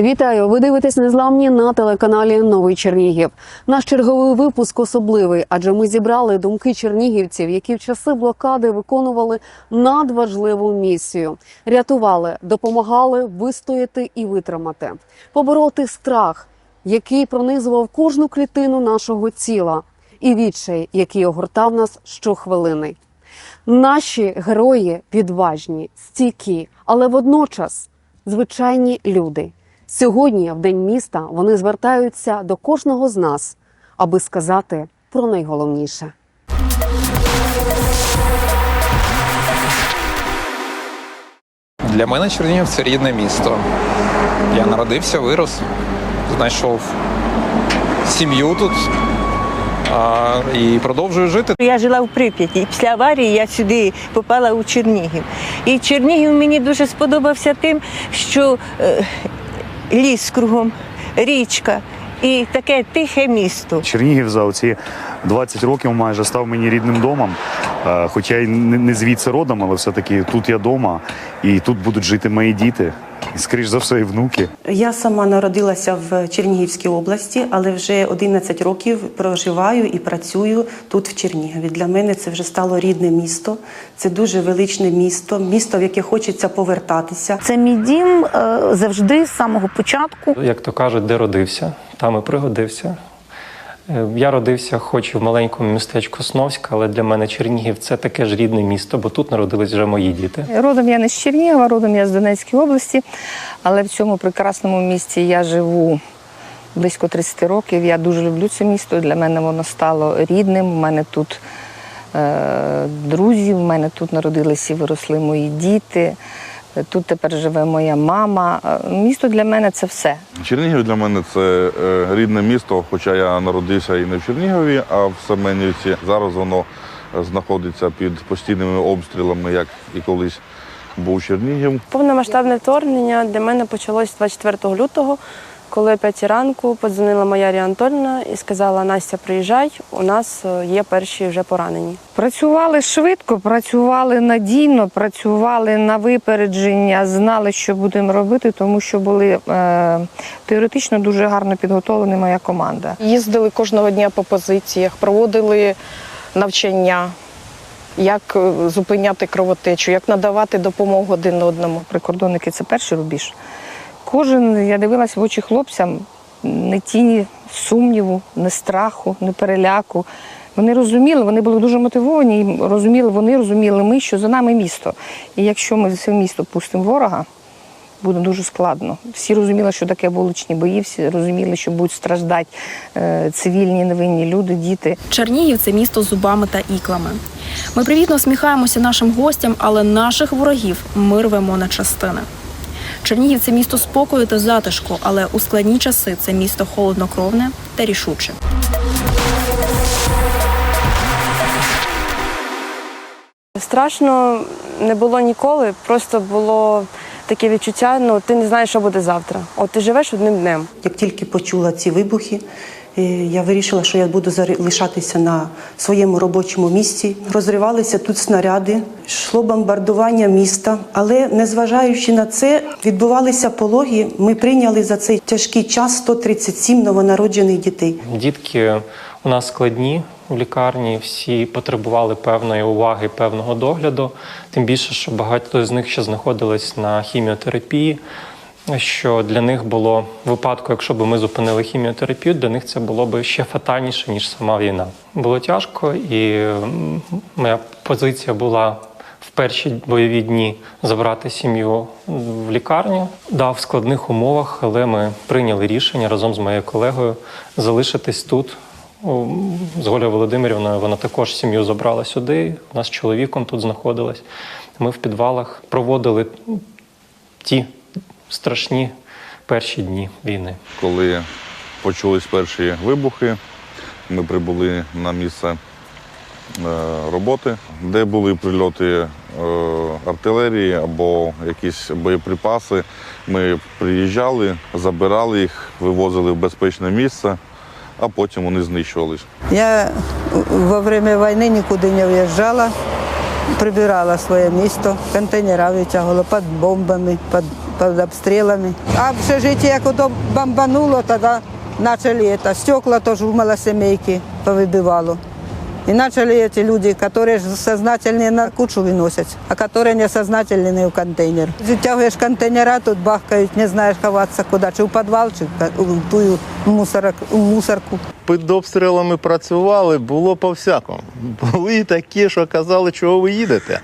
Вітаю! Ви дивитесь незламні на телеканалі Новий Чернігів. Наш черговий випуск особливий, адже ми зібрали думки чернігівців, які в часи блокади виконували надважливу місію: рятували, допомагали вистояти і витримати, побороти страх, який пронизував кожну клітину нашого тіла, і відчай, який огортав нас щохвилини. Наші герої відважні, стійкі, але водночас звичайні люди. Сьогодні, в день міста, вони звертаються до кожного з нас, аби сказати про найголовніше. Для мене Чернігів це рідне місто. Я народився, вирос, знайшов сім'ю тут а, і продовжую жити. Я жила в Прип'яті. Після аварії я сюди попала у Чернігів. І Чернігів мені дуже сподобався тим, що е, ліс кругом, річка і таке тихе місто. Чернігів за оці 20 років майже став мені рідним домом. Е, Хоча й не звідси родом, але все-таки тут я вдома, і тут будуть жити мої діти, скоріш за все, і внуки. Я сама народилася в Чернігівській області, але вже 11 років проживаю і працюю тут в Чернігові. Для мене це вже стало рідне місто. Це дуже величне місто, місто, в яке хочеться повертатися. Це мій дім е, завжди з самого початку. Як то кажуть, де родився, там і пригодився. Е, Я родився хоч і в маленькому містечку Сновська, але для мене Чернігів це таке ж рідне місто, бо тут народились вже мої діти. Родом я не з Чернігова, родом я з Донецької області, але в цьому прекрасному місті я живу близько 30 років. Я дуже люблю це місто. Для мене воно стало рідним. У мене тут е, друзі, у мене тут народилися і виросли мої діти. Тут тепер живе моя мама. Е, Місто для мене це все. Чернігів для мене це е, рідне місто, хоча я народився і не в Чернігові, а в Семенівці. Зараз воно е, знаходиться під постійними обстрілами, як і колись був Чернігів. Повномасштабне вторгнення для мене почалось 24 лютого, коли о 5 ранку подзвонила моя Рія Анатольовна і сказала: Настя, приїжджай, у нас е, є перші вже поранені. Працювали швидко, працювали надійно, працювали на випередження, знали, що будемо робити, тому що були е, теоретично дуже гарно підготовлена моя команда. Їздили кожного дня по позиціях, проводили навчання, як е, зупиняти кровотечу, як надавати допомогу один одному. Прикордонники це перший рубіж. Кожен, я дивилась в очі хлопцям, не тіні сумніву, не страху, не переляку. Вони розуміли, вони були дуже мотивовані, і розуміли, вони розуміли ми, що за нами місто. І якщо ми це місто пустимо ворога, буде дуже складно. Всі розуміли, що таке вуличні бої, всі розуміли, що будуть страждати е, цивільні невинні люди, діти. Чернігів це місто зубами та іклами. Ми привітно всміхаємося нашим гостям, але наших ворогів ми рвемо на частини. Чернігів це місто спокою та затишку, але у складні часи це місто холоднокровне та рішуче. Страшно не було ніколи, просто було таке відчуття, ну ти не знаєш, що буде завтра. От ти живеш одним днем. Як тільки почула ці вибухи, я вирішила, що я буду залишатися на своєму робочому місці. Розривалися тут снаряди, йшло бомбардування міста. Але незважаючи на це, відбувалися пологи. Ми прийняли за цей тяжкий час 137 новонароджених дітей. Дітки у нас складні в лікарні, всі потребували певної уваги, певного догляду. Тим більше, що багато з них ще знаходились на хіміотерапії. Що для них було в випадку, якщо б ми зупинили хіміотерапію, для них це було б ще фатальніше, ніж сама війна. Було тяжко, і моя позиція була в перші бойові дні забрати сім'ю в лікарню. Да, в складних умовах, але ми прийняли рішення разом з моєю колегою залишитись тут. З Голею Володимирівною вона також сім'ю забрала сюди. У нас чоловіком тут знаходилась. Ми в підвалах проводили ті страшні перші дні війни. Коли почулись перші вибухи, ми прибули на місце е, роботи, де були прильоти е, артилерії або якісь боєприпаси. Ми приїжджали, забирали їх, вивозили в безпечне місце, а потім вони знищувались. Я во время війни нікуди не виїжджала, прибирала своє місто, контейнера витягувала під бомбами, під под обстрелами. А общежитие, когда бомбануло, тогда начали это, стекла тоже в малосемейке повыбивало. И начали эти люди, которые ж сознательные на кучу выносят, а которые несознательные в контейнер. Затягиваешь контейнера, тут бахкают, не знаешь ховаться куда, чи в підвал, чи в ту мусорок, в мусорку. Під обстрілами працювали, було по всякому. Були такі, що казали, чого ви їдете.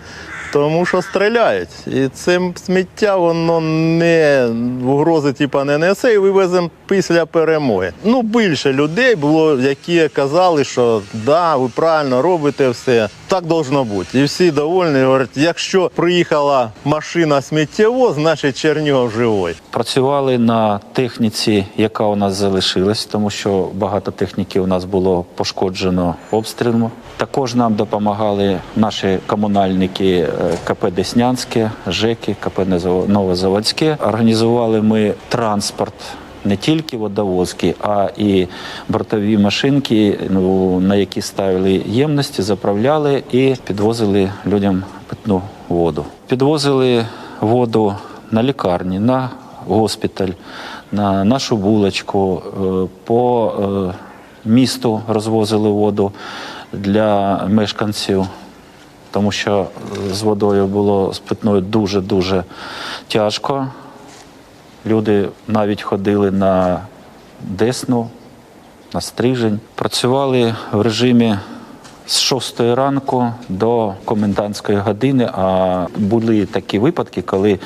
Тому що стріляють. І цим сміття воно не угрози типа, не несе, і вивеземо після перемоги. Ну, більше людей було, які казали, що да, ви правильно робите все. Так должно бути. І всі довольні. Говорять, якщо приїхала машина сміттєво, значить Чернігов живий. Працювали на техніці, яка у нас залишилась, тому що багато техніки у нас було пошкоджено обстрілом. Також нам допомагали наші комунальники е, КП Деснянське, ЖЕКи, КП Новозаводське. Організували ми транспорт. Не тільки водовозки, а і бортові машинки, ну, на які ставили ємності, заправляли і підвозили людям питну воду. Підвозили воду на лікарні, на госпіталь, на нашу булочку, е, по е, місту розвозили воду для мешканців, тому що з водою було з питною дуже-дуже тяжко. Люди навіть ходили на Десну, на Стрижень. Працювали в режимі з 6 ранку до комендантської години, а були такі випадки, коли е,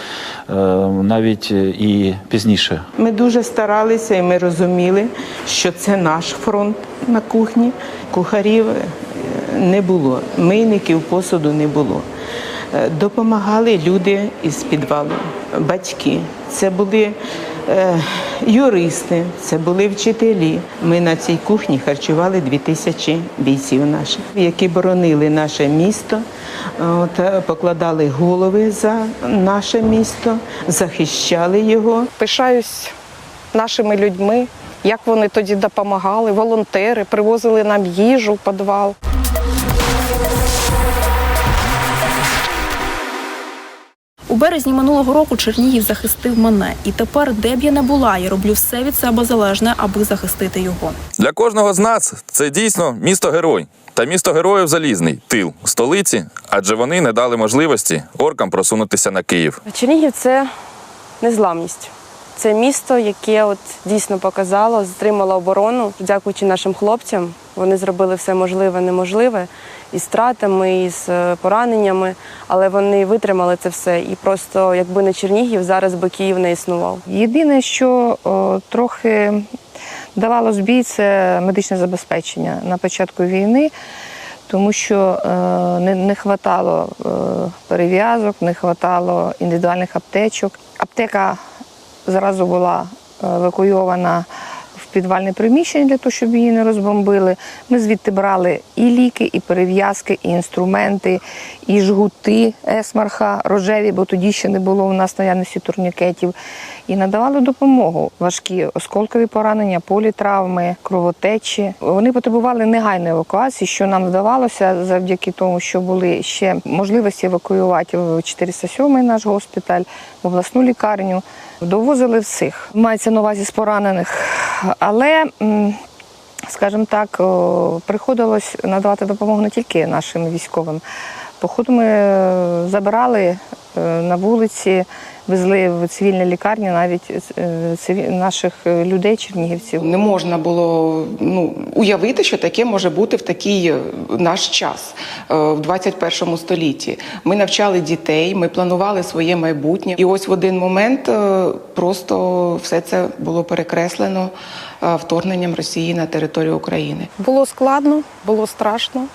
навіть і пізніше Ми дуже старалися і ми розуміли, що це наш фронт на кухні. Кухарів е, не було, мийників посуду не було. Е, Допомагали люди із підвалу, батьки. Це були е, юристи, це були вчителі. Ми на цій кухні харчували дві тисячі бійців наших, які боронили наше місто, от, е, покладали голови за наше місто, захищали його. Пишаюсь нашими людьми, як вони тоді допомагали, волонтери привозили нам їжу в підвал. Березні минулого року Чернігів захистив мене, і тепер, де б я не була, я роблю все від себе залежне, аби захистити його. Для кожного з нас це дійсно місто герой. Та місто героїв залізний тил столиці, адже вони не дали можливості оркам просунутися на Київ. Чернігів це незламність. Це місто, яке от дійсно показало, стримало оборону, дякуючи нашим хлопцям. Вони зробили все можливе, неможливе із стратами, із е, пораненнями, але вони витримали це все. І просто, якби не Чернігів, зараз би Київ не існував. Єдине, що о, трохи давало збій, це медичне забезпечення на початку війни, тому що е, не, не хватало е, перев'язок, не хватало індивідуальних аптечок. Аптека зразу була е, евакуйована в підвальне приміщення для того, щоб її не розбомбили. Ми звідти брали і ліки, і перев'язки, і інструменти, і жгути есмарха рожеві, бо тоді ще не було у нас наявності турнікетів. І надавали допомогу. Важкі осколкові поранення, політравми, кровотечі. Вони потребували негайної евакуації, що нам вдавалося завдяки тому, що були ще можливості евакуювати в 407-й наш госпіталь, в обласну лікарню. Довозили всіх. Мається на увазі з поранених. Але, скажімо так, приходилось надавати допомогу не тільки нашим військовим. Походу ми е, забирали на вулиці, везли в цивільні лікарні навіть е, наших е, людей, чернігівців. Не можна було ну, уявити, що таке може бути в такий е, наш час, е, в 21 столітті. Ми навчали дітей, ми планували своє майбутнє. І ось в один момент е, просто все це було перекреслено е, вторгненням Росії на територію України. Було складно, було страшно.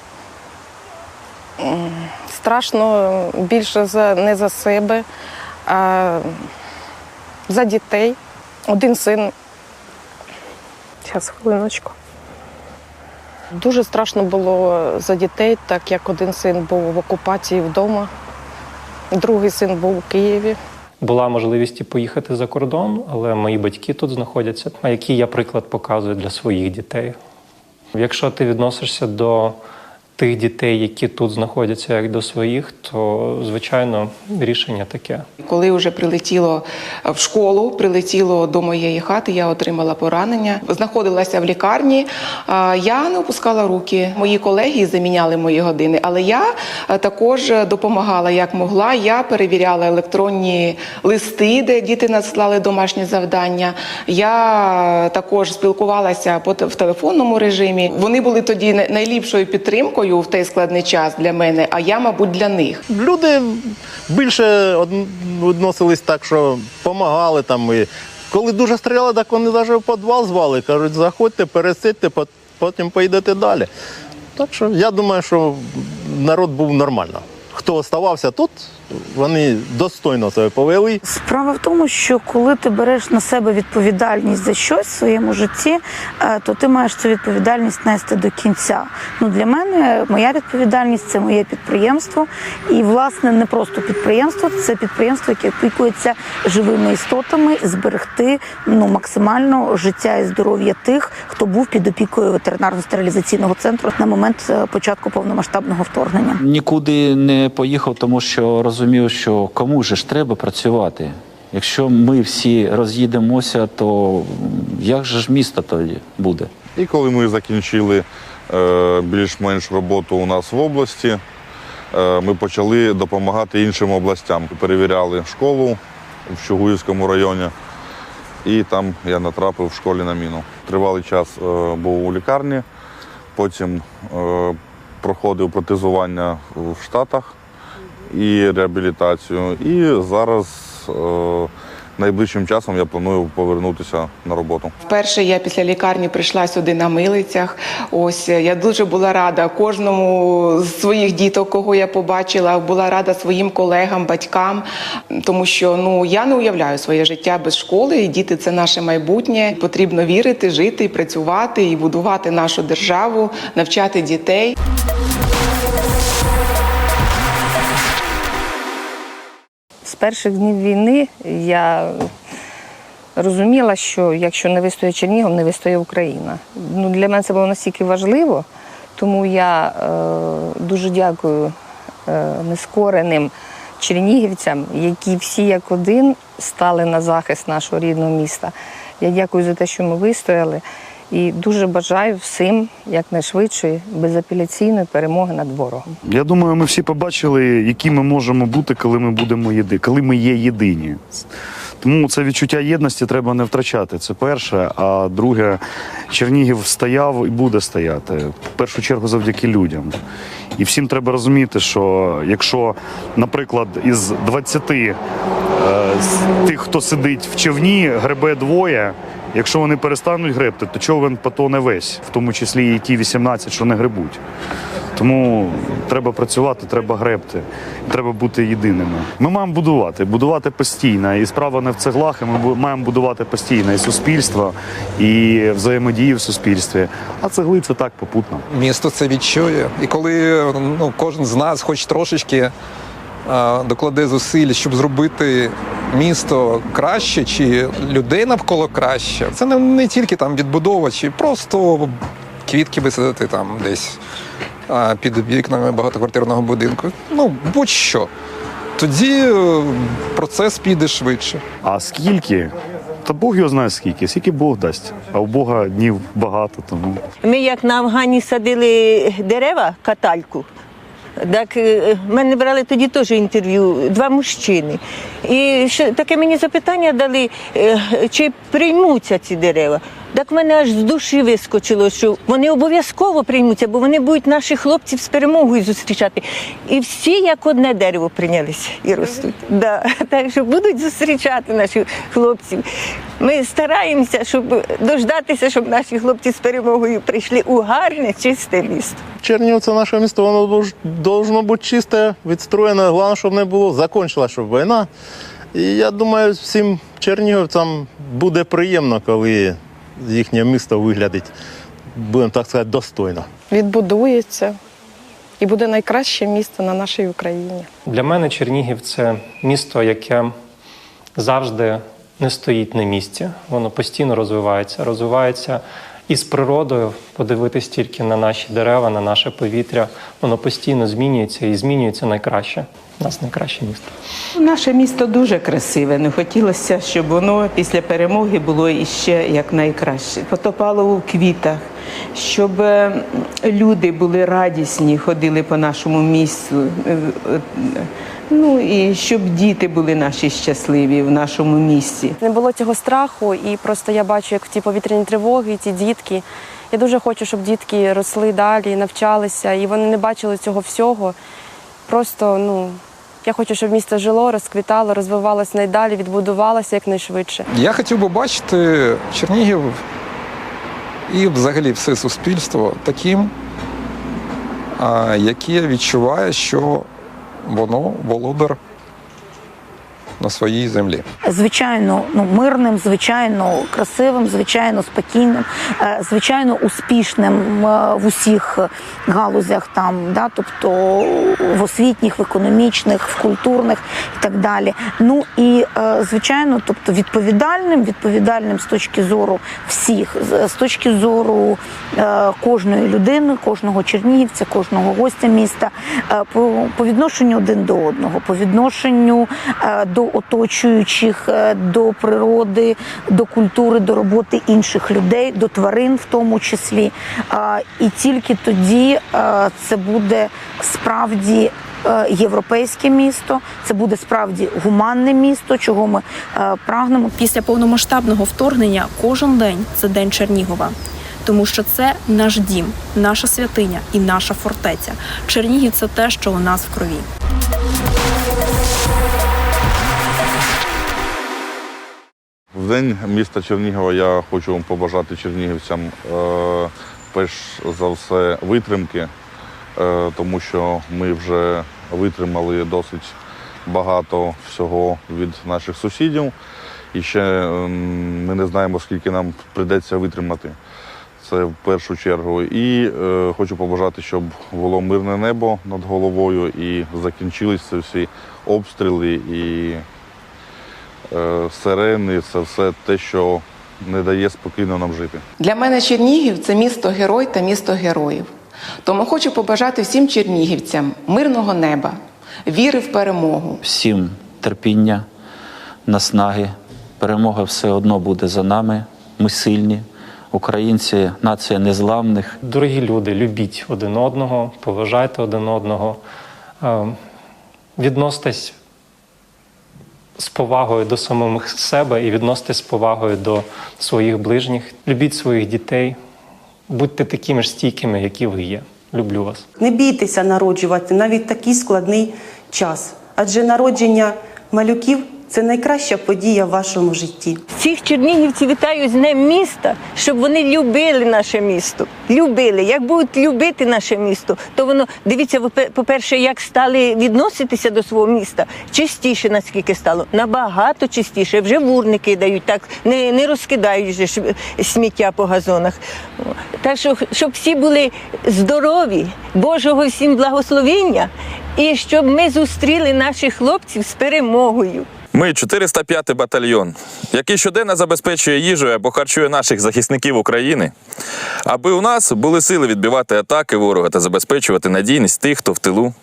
Страшно більше за, не за себе, а за дітей. Один син. Зараз хвилиночку. Дуже страшно було за дітей, так як один син був в окупації вдома, другий син був у Києві. Була можливість і поїхати за кордон, але мої батьки тут знаходяться, а який я приклад показую для своїх дітей. Якщо ти відносишся до тих дітей, які тут знаходяться як до своїх, то звичайно рішення таке. Коли вже прилетіло в школу, прилетіло до моєї хати, я отримала поранення. Знаходилася в лікарні. Я не опускала руки. Мої колеги заміняли мої години, але я також допомагала як могла. Я перевіряла електронні листи, де діти надсилали домашні завдання. Я також спілкувалася в телефонному режимі. Вони були тоді най- найліпшою підтримкою в той складний час для мене, а я, мабуть, для них. Люди більше відносились так, що допомагали там. І коли дуже стріляли, так вони навіть в підвал звали. Кажуть, заходьте, пересидьте, потім поїдете далі. Так що я думаю, що народ був нормально. Хто оставався тут, вони достойно себе повели. Справа в тому, що коли ти береш на себе відповідальність за щось в своєму житті, е, то ти маєш цю відповідальність нести до кінця. Ну для мене моя відповідальність це моє підприємство, і власне не просто підприємство, це підприємство, яке опікується живими істотами, зберегти ну максимально життя і здоров'я тих, хто був під опікою ветеринарно-стерилізаційного центру на момент е, початку повномасштабного вторгнення. Нікуди не поїхав, тому що розумів, що кому же ж треба працювати. Якщо ми всі роз'їдемося, то як же ж місто тоді буде? І коли ми закінчили е, більш-менш роботу у нас в області, е, ми почали допомагати іншим областям. Перевіряли школу в Чугуївському районі, і там я натрапив в школі на міну. Тривалий час е, був у лікарні, потім е, проходив протезування в Штатах і реабілітацію. І зараз е, найближчим часом я планую повернутися на роботу. Вперше я після лікарні прийшла сюди на милицях. Ось е, я дуже була рада кожному з своїх діток, кого я побачила. Була рада своїм колегам, батькам, тому що ну я не уявляю своє життя без школи. І діти це наше майбутнє. Потрібно вірити, жити працювати, і будувати нашу державу, навчати дітей. Перших днів війни я розуміла, що якщо не вистоє Чернігів, не вистоє Україна. Ну, для мене це було настільки важливо, тому я е, дуже дякую е, нескореним чернігівцям, які всі як один стали на захист нашого рідного міста. Я дякую за те, що ми вистояли. І дуже бажаю всім якнайшвидшої безапеляційної перемоги над ворогом. Я думаю, ми всі побачили, які ми можемо бути, коли ми будемо єди, коли ми є єдині. Тому це відчуття єдності треба не втрачати. Це перше. А друге, Чернігів стояв і буде стояти. В першу чергу завдяки людям. І всім треба розуміти, що якщо, наприклад, із 20 е, тих, хто сидить в човні, гребе двоє. Якщо вони перестануть гребти, то човен потоне весь, в тому числі і ті 18, що не гребуть. Тому треба працювати, треба гребти, треба бути єдиними. Ми маємо будувати, будувати постійно. І справа не в цеглах, і ми маємо будувати постійно і суспільство, і взаємодію в суспільстві. А цегли це так попутно. Місто це відчує. І коли ну, кожен з нас, хоч трошечки, докладе зусиль, щоб зробити місто краще, чи людей навколо краще, це не, не тільки там відбудова, чи просто квітки висадити там десь а, під вікнами багатоквартирного будинку. Ну, будь-що. Тоді е, процес піде швидше. А скільки? Та Бог його знає скільки, скільки Бог дасть. А у Бога днів багато, тому. Ми як на Афгані садили дерева, катальку. Так е, мене брали тоді теж інтерв'ю, два мужчини. І таке мені запитання дали, е, чи приймуться ці дерева. Так мене аж з душі вискочило, що вони обов'язково приймуться, бо вони будуть наших хлопців з перемогою зустрічати. І всі як одне дерево прийнялися і ростуть. Да. Так що будуть зустрічати наших хлопців. Ми стараємося, щоб дождатися, щоб наші хлопці з перемогою прийшли у гарне, чисте місто. Чернігів це наше місто, воно должно бути чисте, відстроєне. Головне, щоб не було, закончилася щоб війна. І я думаю, всім чернігівцям буде приємно, коли їхнє місто виглядить, будемо так сказати, достойно. Відбудується і буде найкраще місто на нашій Україні. Для мене Чернігів це місто, яке завжди не стоїть на місці. Воно постійно розвивається. Розвивається і з природою, подивитись тільки на наші дерева, на наше повітря. Воно постійно змінюється і змінюється найкраще. У нас найкраще місто. Наше місто дуже красиве. Не хотілося, щоб воно після перемоги було іще як найкраще. Потопало у квітах, щоб е, люди були радісні, ходили по нашому місту. Е, е, Ну і щоб діти були наші щасливі в нашому місті. Не було цього страху, і просто я бачу, як ті повітряні тривоги, ті дітки. Я дуже хочу, щоб дітки росли далі, навчалися, і вони не бачили цього всього. Просто ну я хочу, щоб місто жило, розквітало, розвивалося найдалі, відбудувалося якнайшвидше. Я хотів би бачити Чернігів і взагалі все суспільство таким, яке відчуває, що воно володар на своїй землі. звичайно ну мирним, звичайно красивим, звичайно спокійним, е, звичайно успішним е, в усіх галузях там, да, тобто в освітніх, в економічних, в культурних і так далі. Ну і е, звичайно, тобто відповідальним, відповідальним з точки зору всіх, з- точки зору кожної людини, кожного чернігівця, кожного гостя міста, по, відношенню один до одного, по відношенню е, оточуючих, е, до природи, до культури, до роботи інших людей, до тварин, в тому числі. І тільки тоді е, це буде справді. е, Європейське місто це буде справді гуманне місто, чого ми прагнемо. Після повномасштабного вторгнення кожен день це день Чернігова. Тому що це наш дім, наша святиня і наша фортеця. Чернігів це те, що у нас в крові. День міста Чернігова я хочу вам побажати чернігівцям е, перш за все витримки, е, тому що ми вже витримали досить багато всього від наших сусідів. І ще ем, ми не знаємо, скільки нам прийдеться витримати. Це в першу чергу. І е, хочу побажати, щоб було мирне небо над головою і закінчилися всі обстріли і сирени, це все те, що не дає спокійно нам жити. Для мене Чернігів це місто герой та місто героїв. Тому хочу побажати всім чернігівцям мирного неба, віри в перемогу. Всім терпіння, наснаги. Перемога все одно буде за нами. Ми сильні. Українці нація незламних. Дорогі люди, любіть один одного, поважайте один одного, е, відноситесь з повагою до самих себе і відноситись з повагою до своїх ближніх. Любіть своїх дітей, будьте такими ж стійкими, які ви є. Люблю вас. Не бійтеся народжувати навіть такий складний час, адже народження малюків це найкраща подія в вашому житті. Всіх чернігівців вітаю з Днем міста, щоб вони любили наше місто. Любили. Як будуть любити наше місто, то воно дивіться, по-перше, як стали відноситися до свого міста. Чистіше, наскільки стало, набагато чистіше. Вже в урни кидають, так не, не розкидають же сміття по газонах. Так що, щоб всі були здорові, Божого всім благословіння, і щоб ми зустріли наших хлопців з перемогою. Ми 405 батальйон, який щоденно забезпечує їжею або харчує наших захисників України, аби у нас були сили відбивати атаки ворога та забезпечувати надійність тих, хто в тилу.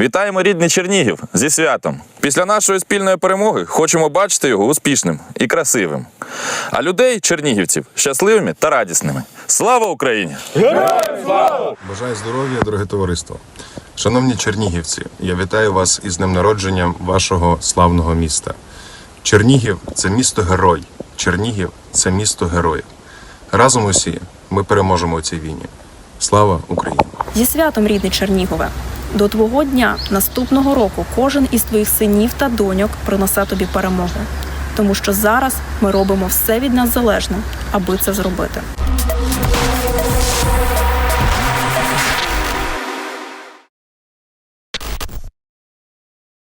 Вітаємо рідний Чернігів зі святом. Після нашої спільної перемоги хочемо бачити його успішним і красивим. А людей, чернігівців, щасливими та радісними. Слава Україні! Бажаю здоров'я, дороге товариство. Шановні чернігівці, я вітаю вас із днем народження вашого славного міста. Чернігів це місто герой. Чернігів це місто героїв. Разом усі ми переможемо у цій війні. Слава Україні! Зі святом, рідний Чернігове. До твого дня наступного року кожен із твоїх синів та доньок принесе тобі перемогу. Тому що зараз ми робимо все від нас залежне, аби це зробити.